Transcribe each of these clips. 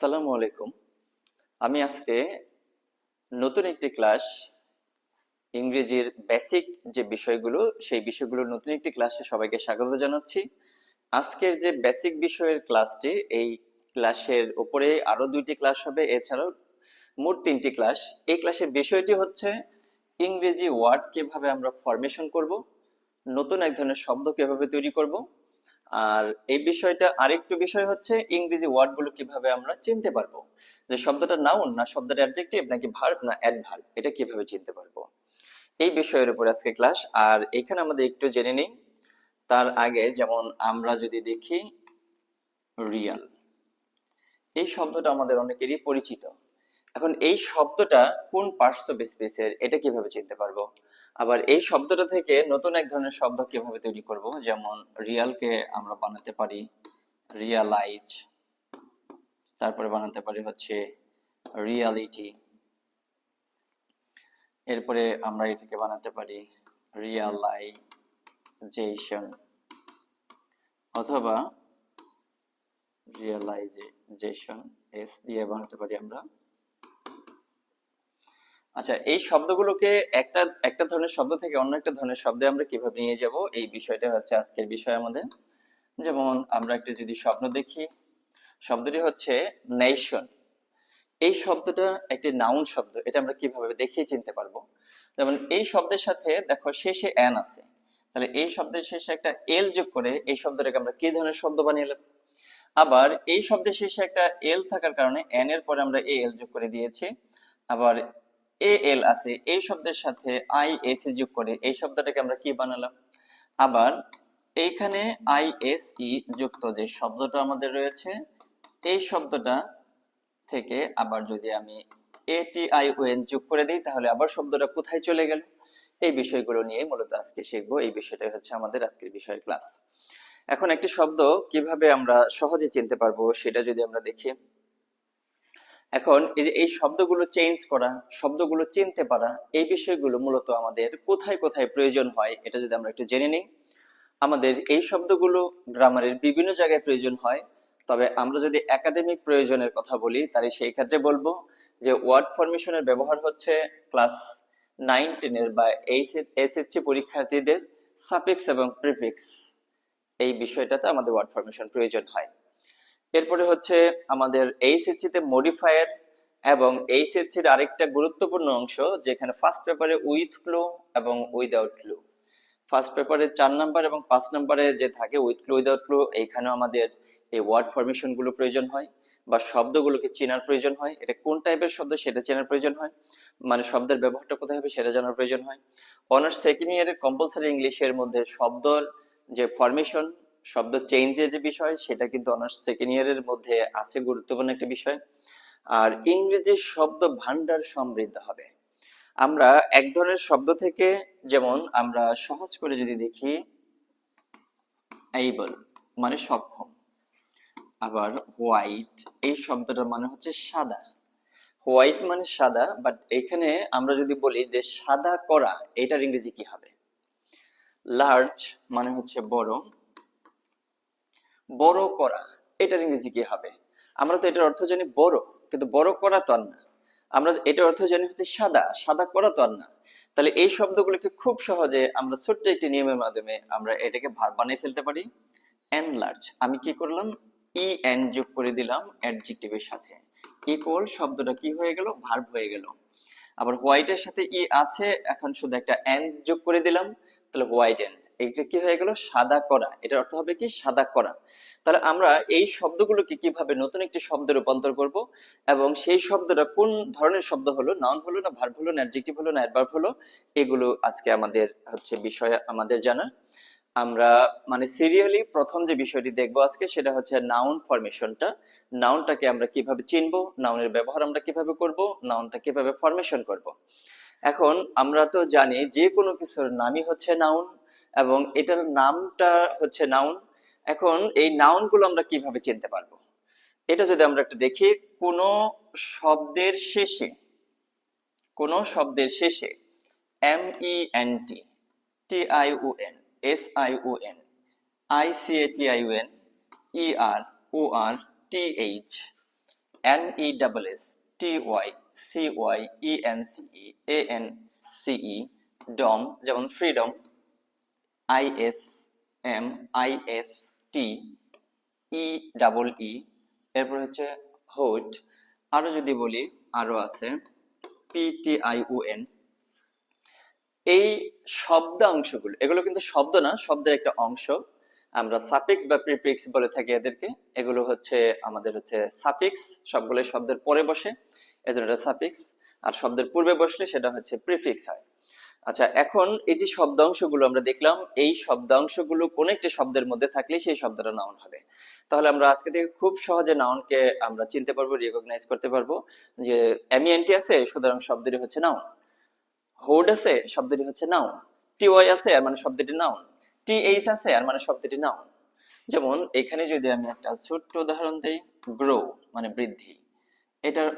আসসালামু আলাইকুম। আমি আজকে নতুন একটি ক্লাস ইংরেজির বেসিক যে বিষয়গুলো, সেই বিষয়গুলোর নতুন একটি ক্লাসে সবাইকে স্বাগত জানাচ্ছি। আজকের যে বেসিক বিষয়ের ক্লাসটি এই ক্লাসের উপরে আরও দুইটি ক্লাস হবে, এছাড়াও মোট তিনটি ক্লাস এই ক্লাসের বিষয়টি হচ্ছে ইংরেজি ওয়ার্ড কীভাবে আমরা ফরমেশন করব, নতুন এক ধরনের শব্দ কীভাবে তৈরি করব আর এই বিষয়টা আরেকটু বিষয় হচ্ছে ইংরেজি ওয়ার্ডগুলো কীভাবে আমরা চিনতে পারব? যে শব্দটা নাউন না শব্দটা অ্যাডজেক্টিভ নাকি ভার্ব না অ্যাডভার্ব এটা কীভাবে চিনতে পারব? এই বিষয়ের উপর আজকে ক্লাস আর এখানে আমাদের একটু জেনে নিই। তার আগে যেমন আমরা যদি দেখি রিয়াল এই শব্দটা আমাদের অনেকেরই পরিচিত। এখন এই শব্দটা কোন পার্টস অফ স্পেসের এটা কীভাবে চিনতে পারব? আবার এই শব্দটা থেকে নতুন এক ধরনের শব্দ কীভাবে তৈরি করব? যেমন রিয়ালকে আমরা বানাতে পারি রিয়ালাইজ তারপরে বানাতে পারি হচ্ছে রিয়ালিটি এরপরে আমরা এটাকে বানাতে পারি রিয়ালাইজেশন অথবা রিয়ালাইজেশন এস দিয়ে বানাতে পারি আমরা আচ্ছা এই শব্দগুলোকে একটা একটা ধরনের শব্দ থেকে অন্য একটা ধরনের শব্দে আমরা কীভাবে নিয়ে যাব? এই বিষয়টা হচ্ছে আজকের বিষয় আমাদের। যেমন আমরা একটা যদি স্বপ্ন দেখি, শব্দটি হচ্ছে নেশন এই শব্দটা একটি নাউন শব্দ, এটা আমরা কীভাবে দেখিয়ে চিনতে পারব? যেমন এই শব্দের সাথে দেখো শেষে অ্যান আছে। তাহলে এই শব্দের শেষে একটা এল যোগ করে এই শব্দটাকে আমরা কি ধরনের শব্দ বানিয়ে আবার এই শব্দের শেষে একটা এল থাকার কারণে এন এর পরে আমরা এ এল যোগ করে দিয়েছি। আবার এ এল আছে। এই শব্দের সাথে আই এস ই যোগ করে। এই শব্দটাকে আমরা কি বানালাম? আবার এইখানে আই এস ই যুক্ত যে শব্দটা আমাদের রয়েছে, এই শব্দটা থেকে আবার যদি আমি এ টি আই ও এন যোগ করে দিই, তাহলে আবার শব্দটা কোথায় চলে গেল? এই বিষয়গুলো নিয়ে মূলত আজকে শিখব। এই বিষয়টাই হচ্ছে আমাদের আজকের বিষয় ক্লাস এখন একটি শব্দ কীভাবে আমরা সহজে চিনতে পারব, সেটা যদি আমরা দেখি। এখন এই যে এই শব্দগুলো চেঞ্জ করা, শব্দগুলো চিনতে পারা, এই বিষয়গুলো মূলত আমাদের কোথায় কোথায় প্রয়োজন হয় এটা যদি আমরা একটু জেনে নিই। আমাদের এই শব্দগুলো গ্রামারের বিভিন্ন জায়গায় প্রয়োজন হয়, তবে আমরা যদি একাডেমিক প্রয়োজনের কথা বলি, তাহলে সেই ক্ষেত্রে বলব যে ওয়ার্ড ফরমেশনের ব্যবহার হচ্ছে ক্লাস নাইন টেনের বা এসএসসি পরীক্ষার্থীদের সাফিক্স এবং প্রিফিক্স এই বিষয়টাতে আমাদের ওয়ার্ড ফরমেশন প্রয়োজন হয়। এরপরে হচ্ছে আমাদের এইচএসসি তে মডিফায়ার এবং এইচএসসির আরেকটা গুরুত্বপূর্ণ অংশ, যেখানে ফার্স্ট পেপারে উইথ ক্লু এবং উইদাউট ক্লু ফার্স্ট পেপারে চার নাম্বার এবং পাঁচ নাম্বারে যে থাকে উইথ ক্লু উইদাউট ক্লু এইখানেও আমাদের এই ওয়ার্ড ফরমেশনগুলো প্রয়োজন হয় বা শব্দগুলোকে চেনার প্রয়োজন হয়। এটা কোন টাইপের শব্দ সেটা চেনার প্রয়োজন হয় মানে শব্দের ব্যবহারটা কোথায় হবে সেটা জানার প্রয়োজন হয়। অনার্স সেকেন্ড ইয়ারের কম্পালসারি ইংলিশের মধ্যে শব্দর যে ফরমেশন শব্দ চেঞ্জের যে বিষয়, সেটা কিন্তু অনার্স সেকেন্ড ইয়ারের মধ্যে আছে, গুরুত্বপূর্ণ একটা বিষয়। আর ইংরেজি শব্দ ভান্ডার সমৃদ্ধ হবে। আমরা এক ধরনের শব্দ থেকে যেমন আমরা সহজ করে যদি দেখি এইবল মানে সক্ষম, আবার হোয়াইট এই শব্দটার মানে হচ্ছে সাদা। হোয়াইট মানে সাদা বাট এখানে আমরা যদি বলি যে সাদা করা, এটার ইংরেজি কি হবে? লার্জ মানে হচ্ছে বড় বড় করা, এটার ইংরেজি কি হবে? আমরা তো এটার অর্থ জানি বড়, কিন্তু বড় করা তো না। আমরা এটার অর্থ জানি হচ্ছে সাদা সাদা করা তো না। তাহলে এই শব্দগুলোকে খুব সহজে আমরা ছোট্ট একটি নিয়মের মাধ্যমে আমরা এটাকে ভার বানিয়ে ফেলতে পারি। এনলার্জ আমি কি করলাম? ই এন যোগ করে দিলাম অ্যাডজেক্টিভের সাথে। ইকুয়াল শব্দটা কি হয়ে গেল? ভার্ব হয়ে গেল। আবার হোয়াইটের সাথে ই আছে, এখন শুধু একটা এন যোগ করে দিলাম। তাহলে হোয়াইট এন এটা কি হয়ে গেল? সাদা করা। এটার অর্থ হবে কি? সাদা করা। তাহলে আমরা এই শব্দগুলোকে কীভাবে নতুন একটি শব্দে রূপান্তর করব এবং সেই শব্দটা কোন ধরনের শব্দ হলো? নাউন হলো না ভার্ব হলো না অ্যাডজেক্টিভ হলো না অ্যাডভার্ব হলো? এগুলো আজকে আমাদের হচ্ছে বিষয় আমাদের জানার। আমরা মানে সিরিয়ালি প্রথম যে বিষয়টি দেখব আজকে সেটা হচ্ছে নাউন ফরমেশনটা নাউনটাকে আমরা কীভাবে চিনবো? নাউনের ব্যবহার আমরা কীভাবে করব? নাউনটা কীভাবে ফরমেশন করব? এখন আমরা তো জানি যে কোনো কিছুর নামই হচ্ছে নাউন এবং এটার নামটা হচ্ছে নাউন এখন এই নাউনগুলো আমরা কীভাবে চিনতে পারব? এটা যদি আমরা একটু দেখি, কোন শব্দের শেষে, কোন শব্দের শেষে M E N T T I O N S I O N I C A T I O N E R O R T H N E double S T Y C Y E N C E A N C E dom যেমন freedom I S M I S T E double E এরপর হচ্ছে hood আরও যদি বলি, আরও আছে P T I O N এই শব্দাংশগুলো, এগুলো কিন্তু শব্দ না, শব্দের একটা অংশ, আমরা সাফিক্স বা প্রিফিক্স বলে থাকি এদেরকে, এগুলো হচ্ছে, আমাদের হচ্ছে সাফিক্স সবগুলো শব্দের পরে বসে এটা সাফিক্স আর শব্দের পূর্বে বসলে সেটা হচ্ছে প্রিফিক্স হয়। আচ্ছা এখন এই যে শব্দাংশগুলো আমরা দেখলাম, এই শব্দাংশগুলো কোন একটি শব্দের মধ্যে থাকলে সেই শব্দটা নাউন হবে। তাহলে আমরা আজকে থেকে খুব সহজে নাউনকে আমরা চিনতে পারব রিকগনাইজ করতে পারব যে এমইএনটি আছে, সুতরাং শব্দটি হচ্ছে নাউন হোড আছে, শব্দটি হচ্ছে নাউন টি ওয়াই আছে আর মানে শব্দটি নাউন টি এইচ আছে আর মানে শব্দটি নাউন যেমন এখানে যদি আমি একটা ছোট্ট উদাহরণ দেই গ্রো মানে বৃদ্ধি। এটার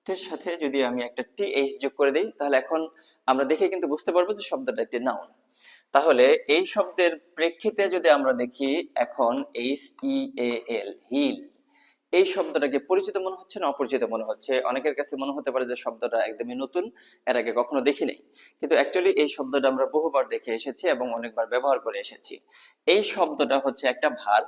অর্থের সাথে যদি আমি একটা টি এইচ যোগ করে দেই, তাহলে এখন আমরা দেখে কিন্তু বুঝতে পারব যে শব্দটা একটি নাউন তাহলে এই শব্দের প্রেক্ষিতে যদি আমরা দেখি, এখন এইচ ই এ এল হিল এই শব্দটাকে পরিচিত মনে হচ্ছে না অপরিচিত মনে হচ্ছে? অনেকের কাছে মনে হতে পারে যে শব্দটা একদমই নতুন, এর আগে কখনো দেখি নাই কিন্তু অ্যাকচুয়ালি এই শব্দটা আমরা বহুবার দেখে এসেছি এবং অনেকবার ব্যবহার করে এসেছি। এই শব্দটা হচ্ছে একটা ভার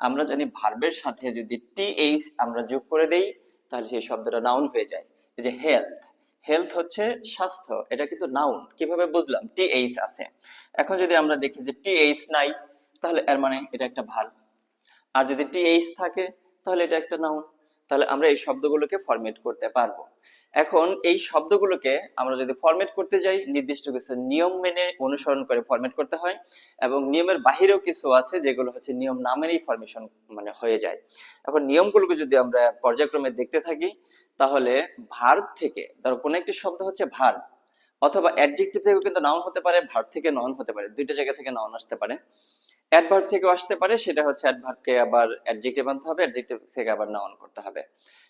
আমরা জানি ভার্বের সাথে যদি টি এইচ আমরা যোগ করে দেই তাহলে সেই শব্দটা নাউন হয়ে যায়। এই যে হেলথ হেলথ হচ্ছে স্বাস্থ্য, এটা কিন্তু নাউন কীভাবে বুঝলাম? টি এইচ আছে। এখন যদি আমরা দেখি যে টি এইচ নাই, তাহলে এর মানে এটা একটা ভালো। আর যদি টি এইচ থাকে, তাহলে এটা একটা নাউন তাহলে আমরা এই শব্দগুলোকে ফরমেট করতে পারব। এখন এই শব্দগুলোকে আমরা যদি ফরমেট করতে যাই, নির্দিষ্ট কিছু নিয়ম মেনে অনুসরণ করে ফরমেট করতে হয় এবং নিয়মের বাহিরেও কিছু আছে যেগুলো হচ্ছে নিয়ম না মেনেই ফরমেশন মানে হয়ে যায়। এখন নিয়মগুলোকে যদি আমরা পর্যায়ক্রমে দেখতে থাকি, তাহলে ভার্ব থেকে, ধরো কোনো একটি শব্দ হচ্ছে ভার্ব অথবা অ্যাডজেক্টিভ থেকেও কিন্তু নাউন হতে পারে ভার্ব থেকে নন হতে পারে, দুইটা জায়গা থেকে নাউন আসতে পারে। অ্যাডভার্ব থেকেও আসতে পারে, সেটা হচ্ছে অ্যাডভার্বকে আবার অ্যাডজেক্টিভ আনতে হবে অ্যাডজেক্টিভ থেকে আবার নাউন করতে হবে।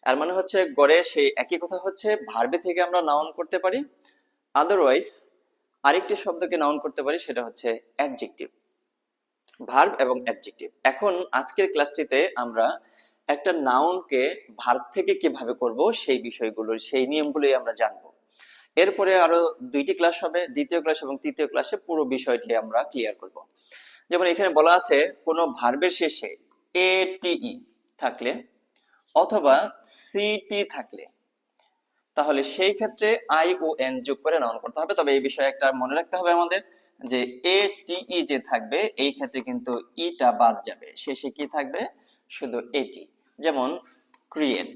আর মানে হচ্ছে গড়ে সেই একই কথা হচ্ছে ভার্বে থেকে আমরা নাউন করতে পারি। আদারওয়াইজ আরেকটি শব্দকে নাউন করতে পারি, সেটা হচ্ছে অ্যাডজেক্টিভ ভার্ব এবং অ্যাডজেক্টিভ এখন আজকের ক্লাসটিতে আমরা একটা নাউনকে ভার্ব থেকে কীভাবে করব, সেই বিষয়গুলো সেই নিয়মগুলোই আমরা জানব। এরপরে আরও দুইটি ক্লাস হবে, দ্বিতীয় ক্লাস এবং তৃতীয় ক্লাসে পুরো বিষয়টি আমরা ক্লিয়ার করব। যেমন এখানে বলা আছে, কোনো ভার্বের শেষে এ টিই থাকলে অথবা সিটি থাকলে। তাহলে সেই ক্ষেত্রে আই ও এন যোগ করে নাউন করতে হবে। তবে এই বিষয়ে একটা মনে রাখতে হবে আমাদের যে এ টিই যে থাকবে, এই ক্ষেত্রে কিন্তু ইটা বাদ যাবে। শেষে কি থাকবে? শুধু এটি যেমন ক্রিয়েট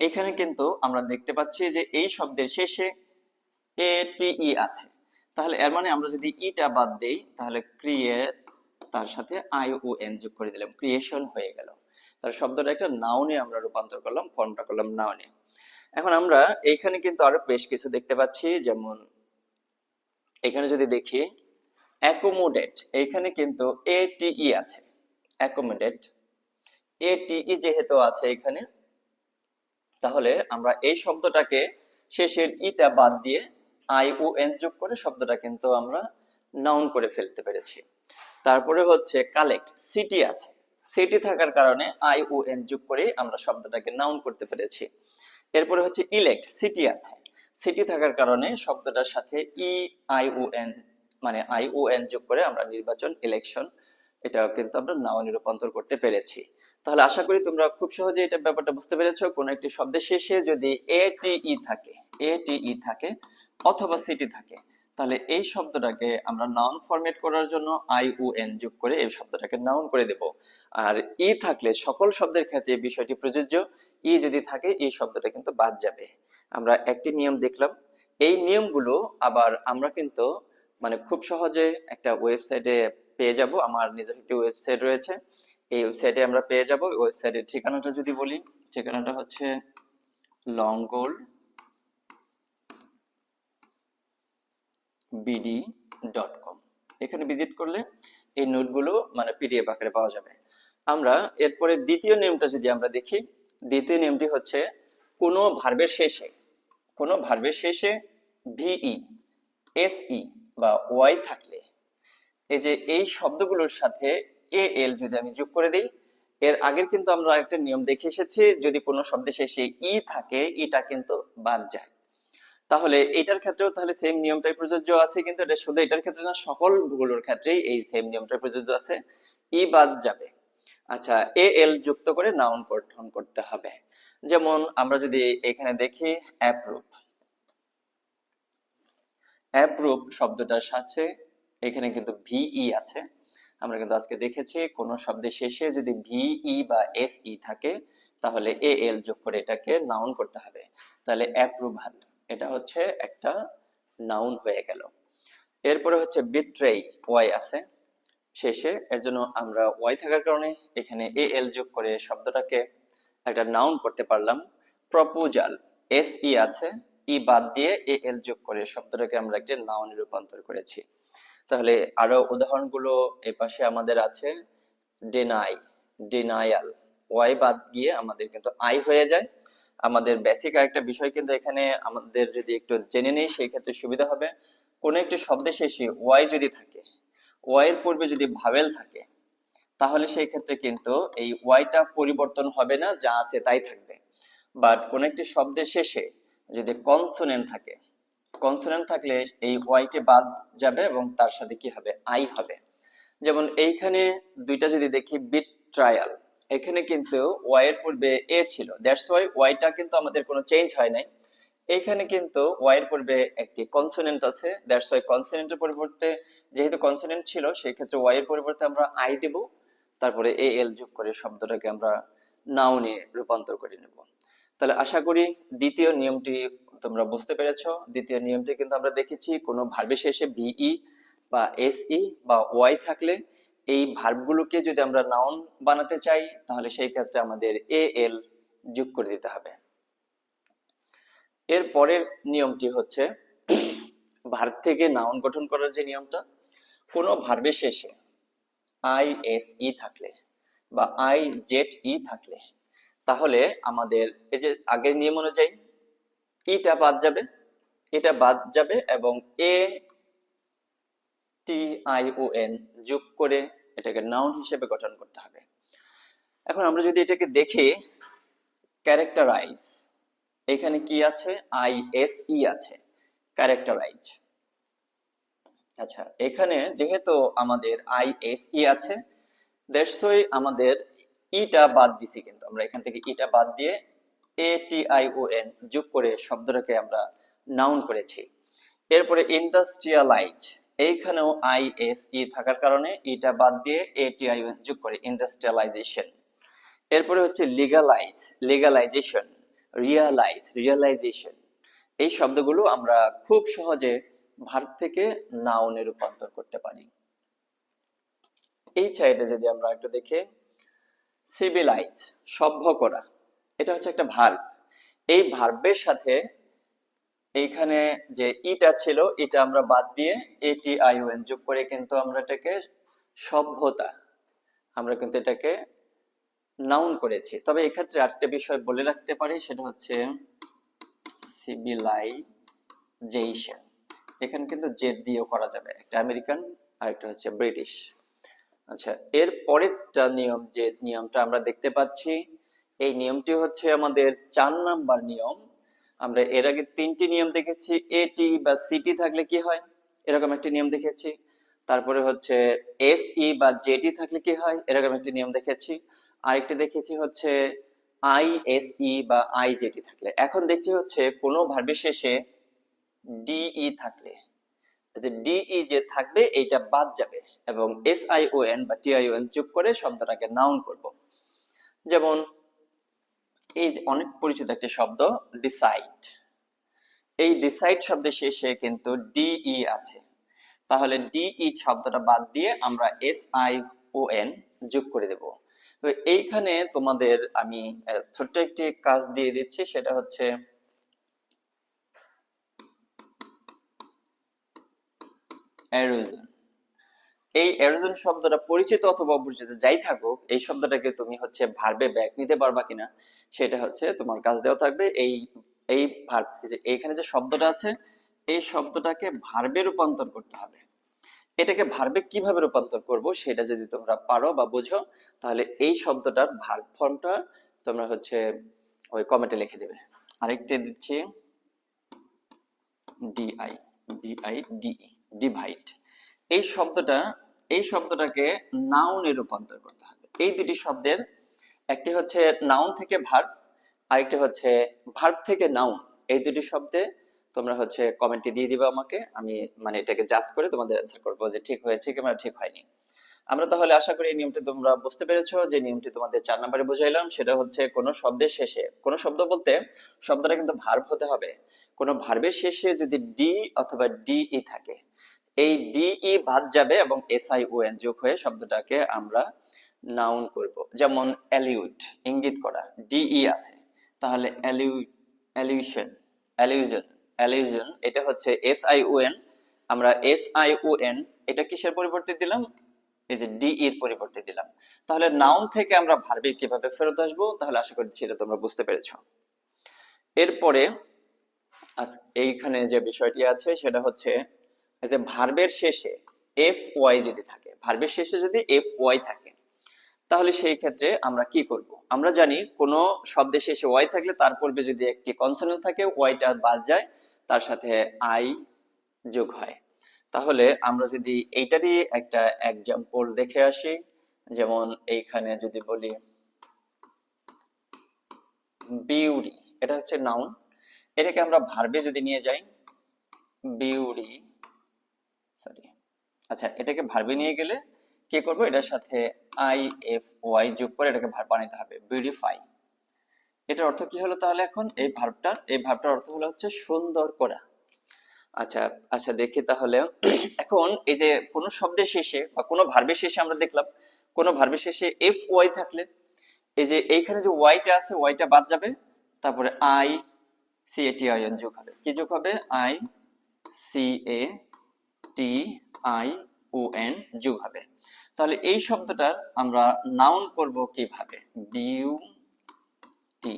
এখানে কিন্তু আমরা দেখতে পাচ্ছি যে এই শব্দের শেষে এ ই আছে। তাহলে এর মানে আমরা যদি ইটা বাদ দেই, তাহলে ক্রিয়েট তার সাথে আই ও এন যোগ করে দিলাম। ক্রিয়েশন হয়ে গেল। তাহলে শব্দটা একটা নাউনে আমরা রূপান্তর করলাম ফর্মটা করলাম নাউনে এখন আমরা এইখানে কিন্তু আরও বেশ কিছু দেখতে পাচ্ছি, যেমন এখানে যদি দেখি অ্যাকোমোডেট এইখানে কিন্তু এটিই আছে। অ্যাকোমোডেট এটিই যেহেতু আছে এখানে, তাহলে আমরা এই শব্দটাকে শেষের ইটা বাদ দিয়ে আই ও এন যোগ করে শব্দটা কিন্তু আমরা নাউন করে ফেলতে পেরেছি। তারপরে হচ্ছে কালেক্ট সিটি আছে। সিটি থাকার কারণে আই ও এন যোগ করে আমরা শব্দটাকে নাউন করতে পেরেছি। এরপরে হচ্ছে ইলেক্ট সিটি আছে। সিটি থাকার কারণে শব্দটার সাথে ই আই ও এন মানে আই ও এন যোগ করে আমরা নির্বাচন ইলেকশন এটা কিন্তু আমরা নাউনে রূপান্তর করতে পেরেছি। তাহলে আশা করি তোমরা খুব সহজে এটা ব্যাপারটা বুঝতে পেরেছ। কোন একটি শব্দের শেষে যদি এ টি ই থাকে এ টি ই থাকে, অথবা সিটি থাকে তাহলে এই শব্দটাকে আমরা নাউন ফরমেট করার জন্য আই ও এন যোগ করে এই শব্দটাকে নাউন করে দেব। আর ই থাকলে সকল শব্দের ক্ষেত্রে বিষয়টি প্রযোজ্য। ই যদি থাকে, এই শব্দটা কিন্তু বাদ যাবে। আমরা একটি নিয়ম দেখলাম। এই নিয়মগুলো আবার আমরা কিন্তু মানে খুব সহজে একটা ওয়েবসাইটে পেয়ে যাব। আমার নিজস্ব একটি ওয়েবসাইট রয়েছে। এই ওয়েবসাইটে আমরা পেয়ে যাব। ওয়েবসাইটের ঠিকানাটা যদি বলি, ঠিকানাটা হচ্ছে লংগোল বিডি ডট কম এখানে ভিজিট করলে এই নোটগুলো মানে পিডিএফ আকারে পাওয়া যাবে। আমরা এরপরে দ্বিতীয় নিয়মটা যদি আমরা দেখি, দ্বিতীয় নিয়মটি হচ্ছে কোনো ভার্বের শেষে, কোনো ভার্বের শেষে ভিই এসই বা ওয়াই থাকলে, এই যে এই শব্দগুলোর সাথে এ এল যদি আমি যোগ করে দিই, এর আগের কিন্তু আমরা একটা নিয়ম দেখে এসেছি, যদি কোনো শব্দে শেষে ই থাকে ইটা কিন্তু বাদ যায়। তাহলে এটার ক্ষেত্রেও তাহলে সেম নিয়মটাই প্রযোজ্য আছে, কিন্তু এটা শুধু এটার ক্ষেত্রে না, সকলগুলোর ক্ষেত্রেই এই সেম নিয়মটাই প্রযোজ্য আছে। ই বাদ যাবে। আচ্ছা এ এল যুক্ত করে নাউন গঠন করতে হবে। যেমন আমরা যদি এখানে দেখি অ্যাপ্রুভ অ্যাপ্রুভ শব্দটার সাথে এখানে কিন্তু ভিই আছে। আমরা কিন্তু আজকে দেখেছি, কোন শব্দের শেষে যদি ভিই বা এস ই থাকে, তাহলে এ এল যোগ করে এটাকে নাউন করতে হবে। তাহলে অ্যাপ্রুভাল এটা হচ্ছে একটা নাউন হয়ে গেল। এরপরে হচ্ছে বিট্রেই ওয়াই আছে। শেষে এর জন্য আমরা ওয়াই থাকার কারণে এখানে এ এল যোগ করে শব্দটাকে একটা নাউন করতে পারলাম। প্রপোজাল এস ই আছে। ই বাদ দিয়ে এ এল যোগ করে শব্দটাকে আমরা একটা নাউনে রূপান্তর করেছি। তাহলে আরও উদাহরণগুলো এই পাশে আমাদের আছে। ডেনাই ডেনায়াল ওয়াই বাদ গিয়ে আমাদের কিন্তু আই হয়ে যায়। আমাদের বেসিক আরেকটা বিষয় কিন্তু এখানে আমাদের যদি একটু জেনে নেই, সেই ক্ষেত্রে সুবিধা হবে। কোন একটি শব্দের শেষে ওয়াই যদি থাকে ওয়াই এর পূর্বে যদি ভাবেল থাকে, তাহলে সেই ক্ষেত্রে কিন্তু এই ওয়াইটা পরিবর্তন হবে না, যা আছে তাই থাকবে। বাট কোন একটি শব্দের শেষে যদি কনসোনেন্ট থাকে কনসোনেন্ট থাকলে এই ওয়াইটি বাদ যাবে এবং তার সাথে কি হবে? আই হবে। যেমন এইখানে দুইটা যদি দেখি বিট ট্রায়াল এখানে কিন্তু ওয়াই এর পূর্বে এ ছিল। দ্যাটস ওয়াই ওয়াইটা কিন্তু আমাদের কোনো চেঞ্জ হয় নাই। এইখানে কিন্তু ওয়াই এর পূর্বে একটি কনসোনেন্ট আছে। দ্যাটস ওয়াই কনসোনেন্টের পরিবর্তে যেহেতু কনসোনেন্ট ছিল সেই ক্ষেত্রে ওয়াই এর পরিবর্তে আমরা আই দেব। তারপরে এ এল যোগ করে শব্দটাকে আমরা নাউনে রূপান্তর করে নেব। তাহলে আশা করি দ্বিতীয় নিয়মটি তোমরা বুঝতে পেরেছ। দ্বিতীয় নিয়মটি কিন্তু আমরা দেখেছি, কোনো ভার্বের শেষে বিই বা এসই বা ওয়াই থাকলে এই ভার্বগুলোকে যদি আমরা নাউন বানাতে চাই, তাহলে সেই ক্ষেত্রে আমাদের এ এল যোগ করে দিতে হবে। এর পরের নিয়মটি হচ্ছে ভার্ব থেকে নাউন গঠন করার যে নিয়মটা, কোনো ভার্বের শেষে আই এস ই থাকলে বা আই জেড ই থাকলে, তাহলে আমাদের এই যে আগের নিয়ম অনুযায়ী ইটা বাদ যাবে, এটা বাদ যাবে এবং এ টি যোগ করে এটাকে নাউন হিসেবে গঠন করতে হবে। এখন আমরা যদি এটাকে দেখি ক্যারেক্টারাইজ এখানে কি আছে? আই এস ই আছে ক্যারেক্টারাইজ আচ্ছা এখানে যেহেতু আমাদের আই এস ই আছে দেড়শোই আমাদের ইটা বাদ দিছি কিন্তু। আমরা এখান থেকে ইটা বাদ দিয়ে এ টি আই ও এন যোগ করে শব্দটাকে আমরা নাউন করেছি। এরপরে ইন্ডাস্ট্রিয়ালাইজ এইখানেও আই এস ই থাকার কারণে এটা বাদ দিয়ে এ টি আই যোগ করে ইন্ডাস্ট্রিয়ালাইজেশন এরপরে হচ্ছে লিগালাইজ লিগালাইজেশন রিয়ালাইজ রিয়ালাইজেশন এই শব্দগুলো আমরা খুব সহজে ভার্ব থেকে নাউনে রূপান্তর করতে পারি। এই চাইটা যদি আমরা একটু দেখি সিভিলাইজ সভ্য করা, এটা হচ্ছে একটা ভার্ব এই ভার্বের সাথে এইখানে যে ইটা ছিল এটা আমরা বাদ দিয়ে এটি আইওএন যোগ করে কিন্তু আমরা এটাকে সভ্যতা, আমরা কিন্তু এটাকে নাউন করেছি। তবে এক্ষেত্রে আরেকটা বিষয় বলে রাখতে পারি, সেটা হচ্ছে সিভিলাইজেশন এখানে কিন্তু জেড দিয়েও করা যাবে, একটা আমেরিকান আর একটা হচ্ছে ব্রিটিশ। আচ্ছা এর পরেরটা নিয়ম যে নিয়মটা আমরা দেখতে পাচ্ছি। এই নিয়মটি হচ্ছে আমাদের চার নাম্বার নিয়ম আমরা এর আগে তিনটি নিয়ম দেখেছি এটি বা সিটি থাকলে কি হয়? এরকম একটি নিয়ম দেখেছি। তারপরে হচ্ছে এস ই বা জেটি থাকলে কি হয়? এরকম একটি নিয়ম দেখেছি। আরেকটি দেখেছি হচ্ছে আই এস ই বা আই জেটি থাকলে। এখন দেখছি হচ্ছে কোনো ভার্বের শেষে ডিই থাকলে। যে ডিই যে থাকবে, এইটা বাদ যাবে এবং এস আই ও এন বা টি আই ও এন যোগ করে শব্দটাকে নাউন করব। যেমন এই যে অনেক পরিচিত একটি শব্দ ডিসাইড এই ডিসাইড শব্দের শেষে কিন্তু ডিই আছে। তাহলে ডিই শব্দটা বাদ দিয়ে আমরা এস আই ও এন যোগ করে দেব। তো এইখানে তোমাদের আমি ছোট্ট একটি কাজ দিয়ে দিচ্ছি, সেটা হচ্ছে এরোজন এই এরোজন শব্দটা পরিচিত অথবা অপরিচিত যাই থাকুক, এই শব্দটাকে তুমি হচ্ছে ভার্বে ব্যাক নিতে পারবা কিনা, সেটা হচ্ছে তোমার কাজ দেওয়া থাকবে। এই এই ভার্ব যে এইখানে যে শব্দটা আছে, এই শব্দটাকে ভার্বে রূপান্তর করতে হবে। এটাকে ভার্বে কীভাবে রূপান্তর করব সেটা যদি তোমরা পারো বা বুঝো, তাহলে এই শব্দটার ভার্ব ফর্মটা তোমরা হচ্ছে ওই কমেন্টে লিখে দেবে। আরেকটি দিচ্ছি। ডিআই বিআই ডি ডিভাইড এই শব্দটা এই শব্দটাকে নাউনে রূপান্তর করতে হবে। এই দুটি শব্দের একটি হচ্ছে নাউন থেকে ভার্ব আরেকটি হচ্ছে ভার্ব থেকে নাউন এই দুটি শব্দে তোমরা হচ্ছে কমেন্টে দিয়ে দিবে আমাকে, আমি মানে এটাকে জাজ করে তোমাদের অ্যান্সার করব যে ঠিক হয়েছে কিংবা ঠিক হয়নি। আমরা তাহলে আশা করি এই নিয়মটি তোমরা বুঝতে পেরেছ, যে নিয়মটি তোমাদের চার নম্বরে বুঝাইলাম, সেটা হচ্ছে কোনো শব্দের শেষে। কোনো শব্দ বলতে শব্দটা কিন্তু ভার্ব হতে হবে। কোনো ভার্বের শেষে যদি ডি অথবা ডিই থাকে এই ডিই বাদ যাবে এবং এস আই ও এন যোগ হয়ে শব্দটাকে আমরা নাউন করব। যেমন অ্যালিউট ইঙ্গিত করা ডিই আছে। তাহলে অ্যালিউ অ্যালিউশন অ্যালিউশন অ্যালিউশন এটা হচ্ছে এস আই ও এন আমরা এস আই ও এন এটা কিসের পরিবর্তে দিলাম? এই যে ডি এর পরিবর্তে দিলাম। তাহলে নাউন থেকে আমরা ভার্বে কীভাবে ফেরত আসব? তাহলে আশা করি সেটা তোমরা বুঝতে পেরেছ। এরপরে এইখানে যে বিষয়টি আছে, সেটা হচ্ছে যে ভার্বের শেষে এফ ওয়াই যদি থাকে ভার্বের শেষে যদি এফ ওয়াই থাকে, তাহলে সেই ক্ষেত্রে আমরা কি করব? আমরা জানি কোন শব্দের শেষে ওয়াই থাকলে তার পূর্বে যদি একটি কনসোনেন্ট থাকে ওয়াইটা বাদ যায়, তার সাথে আই যোগ হয়। তাহলে আমরা যদি এইটারই একটা এক্সাম্পল দেখে আসি, যেমন এইখানে যদি বলি বিউরি এটা হচ্ছে নাউন এটাকে আমরা ভার্বে যদি নিয়ে যাই বিউরি আচ্ছা এটাকে ভার্বে নিয়ে গেলে কি করব? এটার সাথে আই এফ ওয়াই যোগ করে এটাকে ভার্ব বানাইতে হবে বিউটিফাই এটার অর্থ কি হলো তাহলে এখন? এই ভার্বটার এই ভার্বটার অর্থ হলো হচ্ছে সুন্দর করা। আচ্ছা আচ্ছা দেখি তাহলে। এখন এই যে কোন শব্দের শেষে বা কোনো ভার্বের শেষে আমরা দেখলাম, কোন ভার্বের শেষে এফ ওয়াই থাকলে, এই যে এইখানে যে ওয়াইটা আছে ওয়াইটা বাদ যাবে, তারপরে I C A T I N যোগ হবে। কি যোগ হবে? I C A T I O N যোগ হবে তাহলে এই শব্দটার আমরা নাউন করব কীভাবে? বিউ টি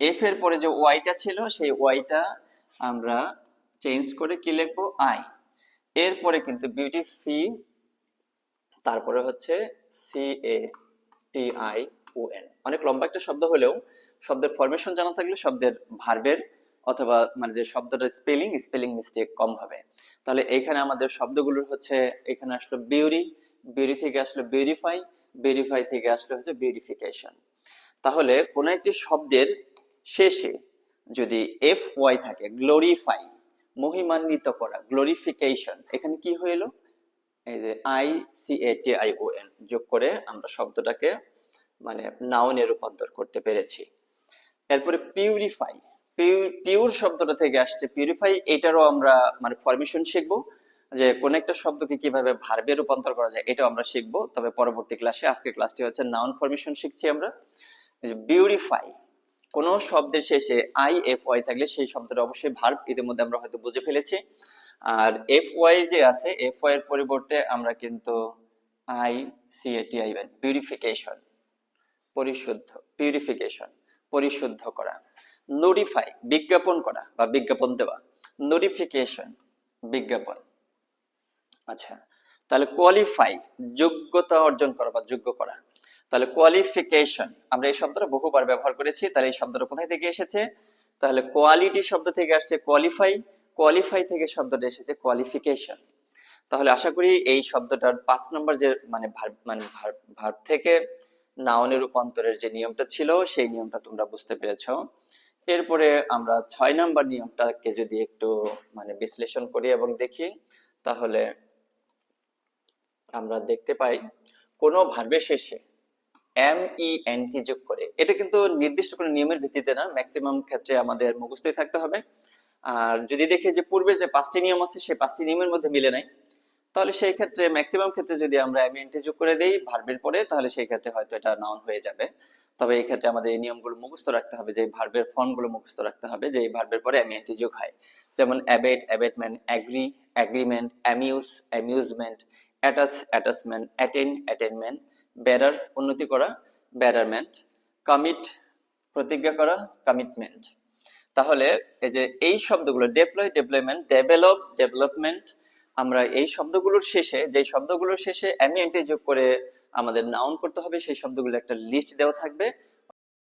এফ এর পরে যে ওয়াইটা ছিল, সেই ওয়াইটা আমরা চেঞ্জ করে কি লিখব? আই এরপরে কিন্তু বিউটিফি তারপরে হচ্ছে C A T I O N অনেক লম্বা একটা শব্দ হলেও শব্দের ফরমেশন জানা থাকলে শব্দের ভার্বের অথবা মানে যে শব্দটার স্পেলিং স্পেলিং মিস্টেক কম হবে। তাহলে এখানে আমাদের শব্দগুলোর হচ্ছে, এখানে আসলো বিউরি বিউরি থেকে আসলো বিউরিফাই বিউরিফাই থেকে আসলো হচ্ছে বিউরিফিকেশন তাহলে কোন একটি শব্দের শেষে যদি এফ ওয়াই থাকে গ্লোরিফাই মহিমান্বিত করা গ্লোরিফিকেশন এখানে কি হইল এই যে I C A T I O N যোগ করে আমরা শব্দটাকে মানে নাউনে রূপান্তর করতে পেরেছি। এরপরে পিউরিফাই পিউর শব্দটা থেকে আসছে পিউরিফাই এটারও আমরা মানে ফরমেশন শিখব, যে কোন একটা শব্দকে কীভাবে ভার্বে রূপান্তর করা যায়, এটাও আমরা শিখব, তবে পরবর্তী ক্লাসে আজকে ক্লাসটি হচ্ছে নাউন ফরমেশন শিখছি আমরা বিউরিফাই কোন শব্দের শেষে আই এফ ওয়াই থাকলে সেই শব্দটা অবশ্যই ভার্ব ইতিমধ্যে আমরা হয়তো বুঝে ফেলেছি, আর এফ ওয়াই যে আছে এফ ওয়াই এর পরিবর্তে আমরা কিন্তু I C A T I purification পরিশুদ্ধ পিউরিফিকেশন পরিশুদ্ধ করা। নোটিফাই বিজ্ঞাপন করা বা বিজ্ঞাপন দেওয়া। নোটিফিকেশন বিজ্ঞাপন। আচ্ছা তাহলে কোয়ালিফাই যোগ্যতা অর্জন করা বা যোগ্য করা। তাহলে কোয়ালিফিকেশন আমরা এই শব্দটা বহুবার ব্যবহার করেছি, তাহলে এই শব্দটা কোথায় থেকে এসেছে? তাহলে কোয়ালিটি শব্দ থেকে আসছে কোয়ালিফাই কোয়ালিফাই থেকে শব্দটা এসেছে কোয়ালিফিকেশন তাহলে আশা করি এই শব্দটার পাঁচ নম্বর যে মানে মানে ভার্ব থেকে নাউনের রূপান্তরের যে নিয়মটা ছিল, সেই নিয়মটা তোমরা বুঝতে পেরেছ। এরপরে আমরা ছয় নাম্বার নিয়মটাকে যদি একটু মানে বিশ্লেষণ করি এবং দেখি, তাহলে আমরা দেখতে পাই, কোন ভার্বের শেষে এম ই এন টি যোগ করে। এটা কিন্তু নির্দিষ্ট কোনো নিয়মের ভিত্তিতে না ম্যাক্সিমাম ক্ষেত্রে আমাদের মুখস্থই থাকতে হবে। আর যদি দেখি যে পূর্বে যে পাঁচটি নিয়ম আছে, সেই পাঁচটি নিয়মের মধ্যে মিলে নাই, তাহলে সেই ক্ষেত্রে ম্যাক্সিমাম ক্ষেত্রে যদি আমরা এম এন টি যোগ করে দেই ভার্বের পরে, তাহলে সেই ক্ষেত্রে হয়তো এটা নাউন হয়ে যাবে। তবে এই ক্ষেত্রে আমাদের এই নিয়মগুলো মুখস্থ রাখতে হবে, যে ভার্বের ফর্মগুলো মুখস্থ রাখতে হবে, যে এই ভার্বের পরে এন যোগ হয়। যেমন abate abatement agree agreement amuse amusement attach attachment attain attainment better উন্নতি করা বেটারমেন্ট কমিট প্রতিজ্ঞা করা কমিটমেন্ট তাহলে এই যে এই শব্দগুলো ডেপ্লয় ডেভেলপমেন্ট ডেভেলপ ডেভেলপমেন্ট আমরা এই শব্দগুলোর শেষে যে শব্দগুলোর শেষে অ্যামিয়েন্টে যোগ করে আমাদের নাউন করতে হবে, সেই শব্দগুলো একটা লিস্ট দেওয়া থাকবে।